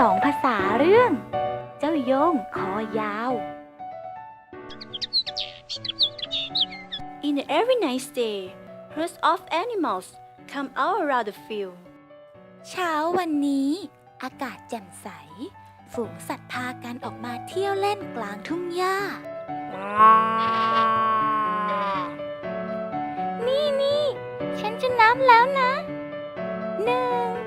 สองภาษาเรื่อง เจ้าโยงคอยาว In a every nice day, herds of animals come out around the field. เช้าวันนี้ อากาศแจ่มใส ฝูงสัตว์พากันออกมาเที่ยวเล่นกลางทุ่งหญ้า นี่นี่ฉันจะนับแล้วนะหนึ่ง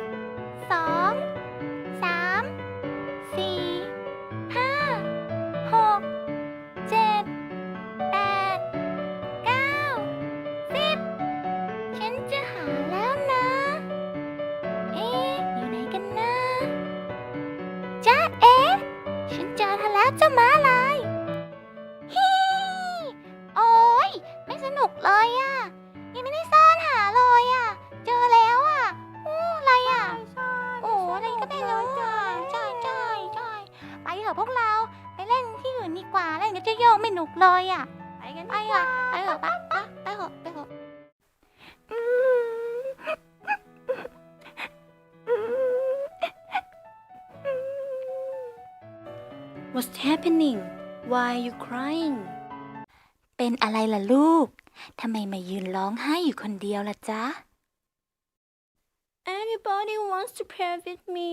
อะพวกเราไปเล่นที่อื่นดีกว่าเล่นกับเจ้าโยงไม่หนุกเลยอะไปกันไปอะไปเถอะไปไปไปเถอะไปเถอะอืม What's happening? Why are you crying? เป็นอะไรล่ะลูก ทำไมมายืนร้องไห้อยู่คนเดียวล่ะจ๊ะ Anybody wants to play with me?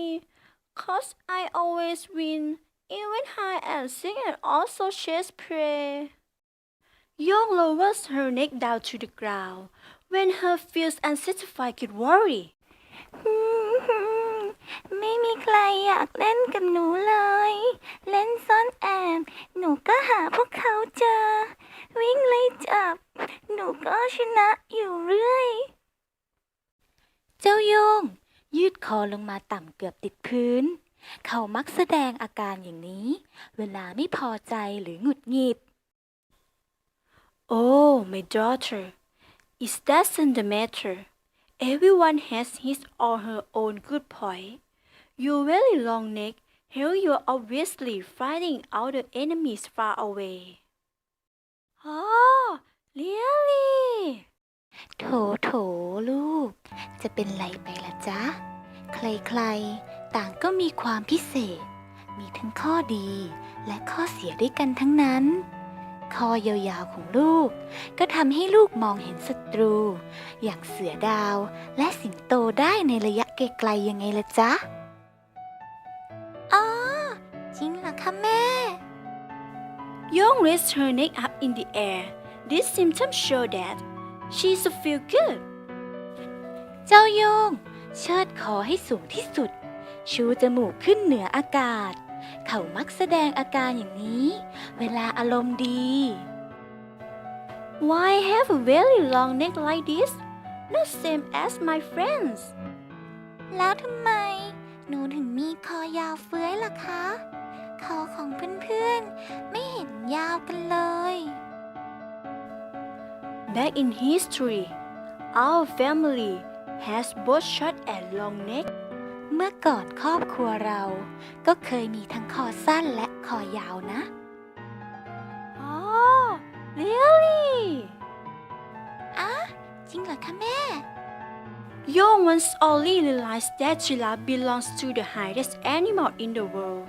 Cause I always win, even hide and seek and also chase prey. Young lowers her neck down to the ground when her feels unsatisfied get worry. ไม่มีใครอยากเล่นกับหนูเลย เล่นซ่อนแอบ หนูก็หาพวกเขาเจอ วิ่งไล่จับ หนูก็ชนะอยู่เรื่อย เจ้าโยง ยืดคอลงมาต่ำเกือบติดพื้น เขามักแสดงอาการอย่างนี้ เวลาไม่พอใจหรือหงุดหงิด Oh, my daughter, is that the matter? Everyone has his or her own good point. Your very long neck help you obviously fighting out the enemies far away. Oh, really? โถโถลูก จะเป็นไรไปล่ะจ๊ะ ใครๆ ต่างก็มีความพิเศษ มีทั้งข้อดีและข้อเสียด้วยกันทั้งนั้นคอยาวๆของลูก ก็ทำให้ลูกมองเห็นศัตรู อย่างเสือดาวและสิงโตได้ในระยะไกลๆยังไงล่ะจ๊ะ อ๋อ จริงเหรอคะแม่ Young raised her neck up in the air. These symptoms show that she's feel good. เจ้าโยง เชิดคอให้สูงที่สุด ชูจมูกขึ้นเหนืออากาศ เขามักแสดงอาการอย่างนี้ เวลาอารมณ์ดี Why have a very long neck like this? Not same as my friends. แล้วทำไม หนูถึงมีคอยาวเฟื้อยล่ะคะ คอของเพื่อนๆ ไม่เห็นยาวกันเลย Back in history, our family has both short and long neck. เมื่อก่อนครอบครัวเรา ก็เคยมีทั้งคอสั้นและคอยาวนะ Oh, really? อะจริงเหรอคะแม่ Young ones only realized that giraffe belongs to the highest animal in the world,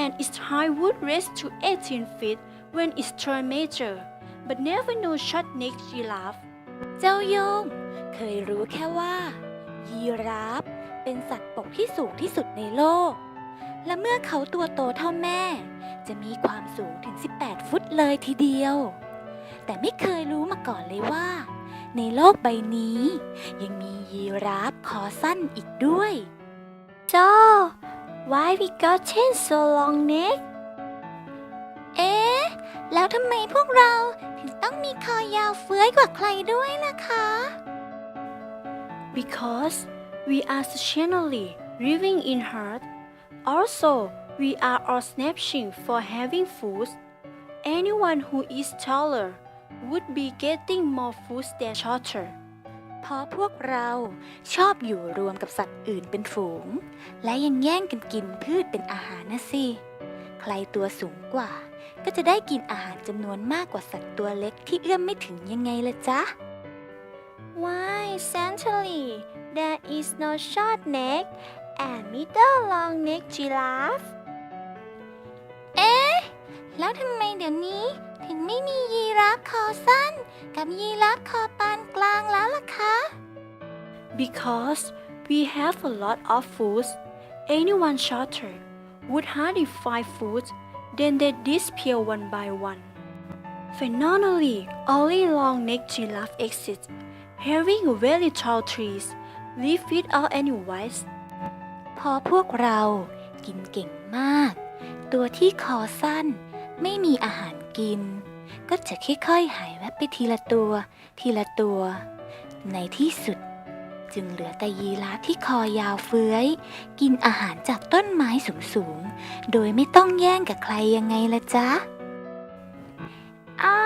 and its height would raise to 18 feet when it turned major, but never know short-necked giraffe. เจ้าโยงเคยรู้แค่ว่า ยีราฟ เป็นสัตว์บกที่สูงที่สุดในโลก และเมื่อเขาตัวโตเท่าแม่ จะมีความสูงถึง 18 ฟุตเลยทีเดียว แต่ไม่เคยรู้มาก่อนเลยว่า ในโลกใบนี้ ยังมียีราฟคอสั้นอีกด้วย So, why we got change so long neck? เอ๊ะ แล้วทำไมพวกเราถึงต้องมีคอยาวเฟื้อยกว่าใครด้วยล่ะคะ Because we are seasonally living in herd. Also, we are all snatching for having food. Anyone who is taller would be getting more food than shorter. เพราะพวกเราชอบอยู่รวมกับสัตว์อื่นเป็นฝูง และยังแย่งกันกินพืชเป็นอาหารนะสิ ใครตัวสูงกว่า ก็จะได้กินอาหารจำนวนมากกว่าสัตว์ตัวเล็กที่เอื้อมไม่ถึงยังไงละจ๊ะ Why, certainly, there is no short neck and middle long neck giraffe เอ๊ะ แล้วทำไมเดี๋ยวนี้ ถึงไม่มียีราฟคอสั้น กับยีราฟคอปานกลางแล้วล่ะคะ Because we have a lot of foods, anyone shorter would hardly find food, then they disappear one by one. Phenomenally, only long-necked giraffe exist, having very tall trees, live without any wires. พอพวกเรากินเก่งมาก ตัวที่คอสั้น ไม่มีอาหารกิน ก็จะค่อยๆหายแวบไปทีละตัว ทีละตัว ในที่สุด จึงเหลือแต่ยีราฟที่คอยาวเฟื้อย กินอาหารจากต้นไม้สูงๆ โดยไม่ต้องแย่งกับใครยังไงละจ๊ะ อ๋อ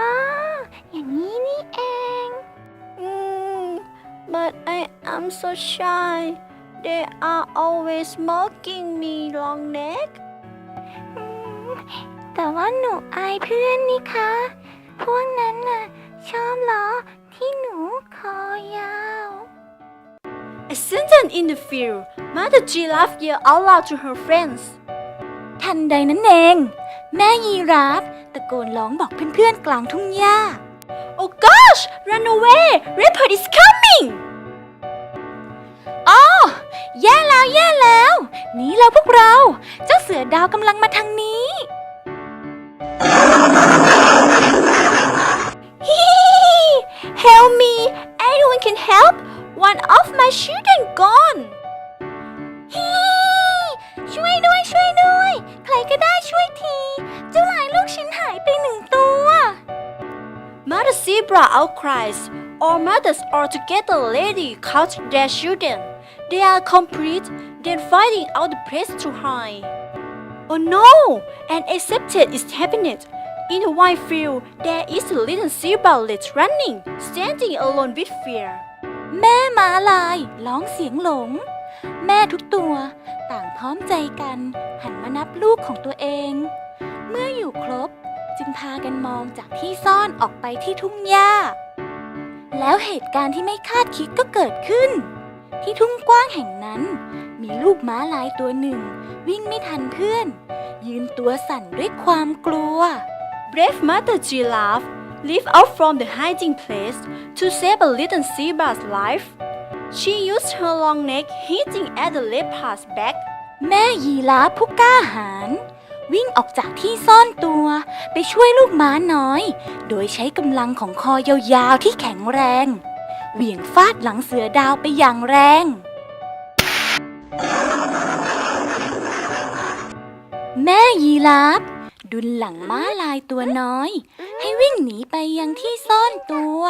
อย่างนี้นี่เอง but I am so shy. They are always mocking me, long neck. อืมแต่ว่าหนูอายเพื่อนนี่คะ พวกนั้นน่ะชอบล้อที่หนูคอยาว Ascendant in the field, Mother Giraffe yelled out loud to her friends. ทันใดนั้นเอง แม่ยีราฟตะโกนร้องบอกเพื่อนๆกลางทุ่งหญ้า Oh gosh! Run away! Leopard is coming! อ๋อแย่แล้วแย่แล้วหนีแล้วพวกเรา เจ้าเสือดาวกำลังมาทางนี้ Hee! Help me! Anyone can help? One of my children gone! ฮีช่วยด้วยช่วยด้วย ใครก็ได้ช่วยที the Zebra outcries. All mothers are together lady count their children. They are complete, then finding out the place to hide. Oh no! An accepted is happening. In the wide field, there is a little zebra-let running, standing alone with fear. แม่หมาลายร้องเสียงหลง แม่ทุกตัวต่างพร้อมใจกัน หันมานับลูกของตัวเอง เมื่ออยู่ครบ จึงพากันมองจากที่ซ่อนออกไปที่ทุ่งหญ้า แล้วเหตุการณ์ที่ไม่คาดคิดก็เกิดขึ้น ที่ทุ่งกว้างแห่งนั้น มีลูกม้าลายตัวหนึ่ง วิ่งไม่ทันเพื่อน ยืนตัวสั่นด้วยความกลัว Brave Mother Giraffe leaped out from the hiding place to save a little zebra's life. She used her long neck hitting at the leopard's back. แม่ยีราฟผู้กล้าหาญ วิ่งออกจากที่ซ่อนตัว ไปช่วยลูกม้าน้อย โดยใช้กำลังของคอยาวๆที่แข็งแรง เหวี่ยงฟาดหลังเสือดาวไปอย่างแรง แม่ยีราฟดุลหลังม้าลายตัวน้อย ให้วิ่งหนีไปยังที่ซ่อนตัว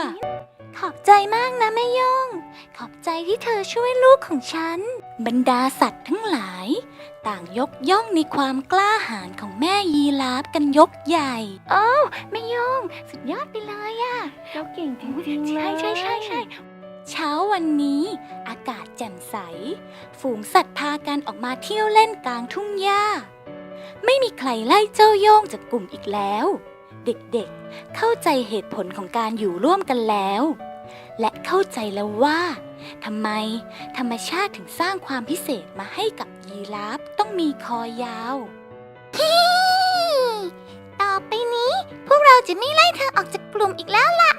ขอบใจมากนะแม่ยงขอบใจที่เธอช่วยลูกของฉัน บรรดาสัตว์ทั้งหลาย ต่างยกย่องในความกล้าหาญของแม่ยีราฟกันยกใหญ่ โอ้แม่ยง สุดยอดไปเลยอะเราเก่งจริงๆใช่ใช่ใช่ใช่เช้าวันนี้ อากาศแจ่มใส ฝูงสัตว์พากันออกมาเที่ยวเล่นกลางทุ่งหญ้า ไม่มีใครไล่เจ้าโยงจากกลุ่มอีกแล้ว เด็กๆ เข้าใจเหตุผลของการอยู่ร่วมกันแล้ว และเข้าใจแล้วว่า ทำไม ธรรมชาติถึงสร้างความพิเศษมาให้กับยีราฟต้องมีคอยาวฮต่อไปนี้ พวกเราจะไม่ไล่เธอออกจากกลุ่มอีกแล้วล่ะ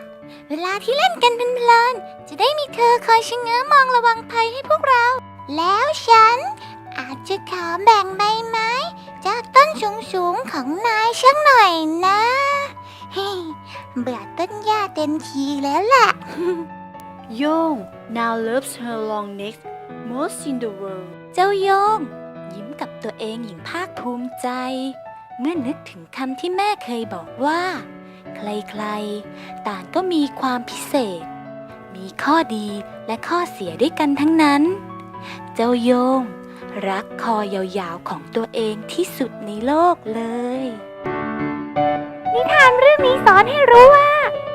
เวลาที่เล่นกันเป็นเพลินจะได้มีเธอคอยชะเง้อมองระวังภัยให้พวกเรา แล้วฉัน อาจจะขอแบ่งใบไม้ จากต้นสูงๆของนายสักหน่อยนะเฮ้เบื่อต้นหญ้าเต็มทีแล้วแหละ Yong now loves her long neck most in the world. เจ้าโยง ยิ้มกับตัวเองอย่างภาคภูมิใจ เมื่อนึกถึงคำที่แม่เคยบอกว่า ใครๆ ต่างก็มีความพิเศษ มีข้อดีและข้อเสียด้วยกันทั้งนั้น เจ้าโยง รักคอยาวๆของตัวเองที่สุดในโลกเลย นิทานเรื่องนี้สอนให้รู้ว่า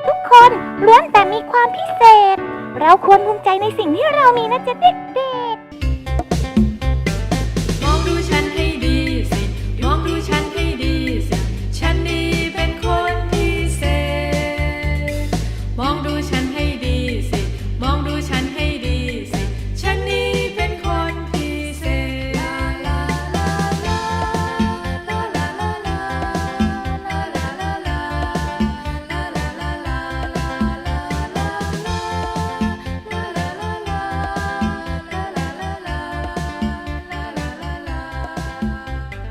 ทุกคนล้วนแต่มีความพิเศษ เราควรภูมิใจในสิ่งที่เรามีนะจ๊ะเด็ก